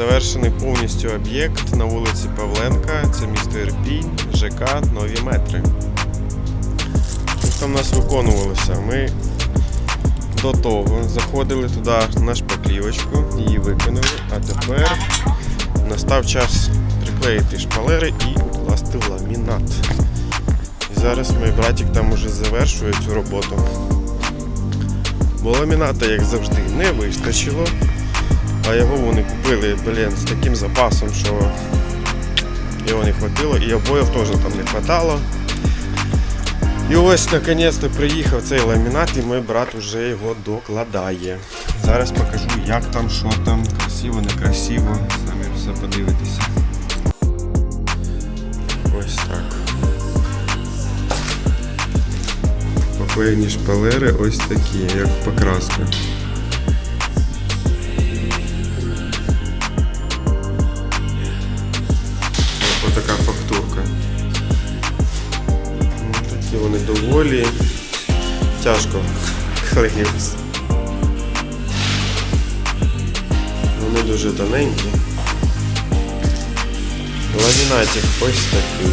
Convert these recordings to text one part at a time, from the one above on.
Завершений повністю об'єкт на вулиці Павленка. Це місто Ірпінь, ЖК Нові метри. Що там у нас виконувалося? Ми до того заходили туди на шпаклівочку, її виконали, а тепер настав час приклеїти шпалери і укласти ламінат. І зараз мій братик там уже завершує цю роботу. Бо ламіната, як завжди, не вистачило. А його вони купили, блін, з таким запасом, що його не хватило, і обоїв теж там не хватало. І ось наконець-то приїхав цей ламінат, і мій брат вже його докладає. Зараз покажу, як там, що там, красиво, некрасиво. Самі все подивитеся. Ось так. Поклеєні шпалери ось такі, як покраска. Такі вони доволі тяжко клеїлись. Вони дуже тоненькі. Ламінатик ось такий.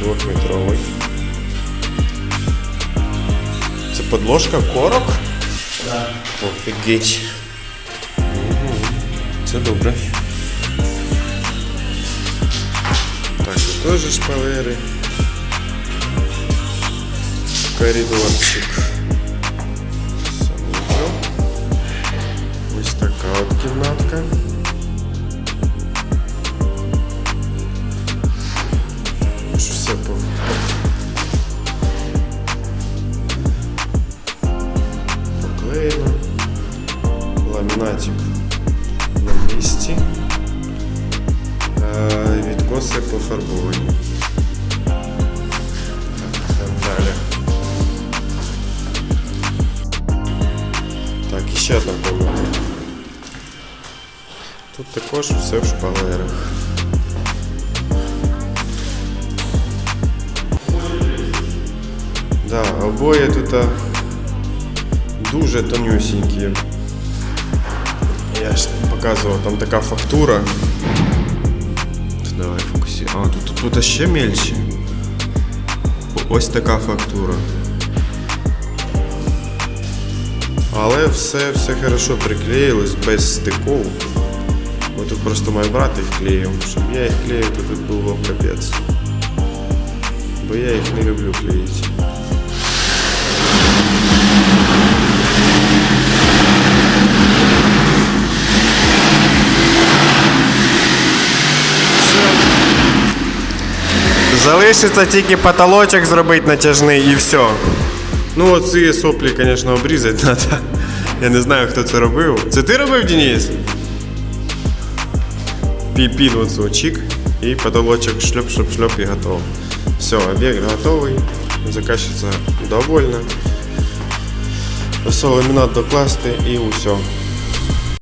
Двохметровий. Це подложка корок? Так. Офігеть. Мгм. Це добре. Так, тут теж шпалери. Коридорчик. Санузел. Ось така от кімнатка. Що все по... поклеєно. Ламінатик на місці. Відкоси пофарбовані. ще одна комната. Тут також все в шпалерах. Да, обоє тут а, дуже тонюсінькі. Я ж показував, там така фактура. Давай фокусі. А, тут, тут, тут ще мельче. Ось така фактура. Але все, все хорошо приклеїлось без стиков. Бо тут просто мій брат їх клеїв. Щоб я їх клеїв, то тут було капець. Бо я їх не люблю клеїти. Залишиться тільки потолочок зробити натяжний і все. Ну, оці соплі, звісно, обрізати треба. Я не знаю, хто це робив. Це ти робив, Денис? Пі- Під оцю чик і потолочок шльоп-шльоп-шльоп і готово. Все, об'єкт готовий. Заказчиця довольна. Все, ламінат докласти і усе.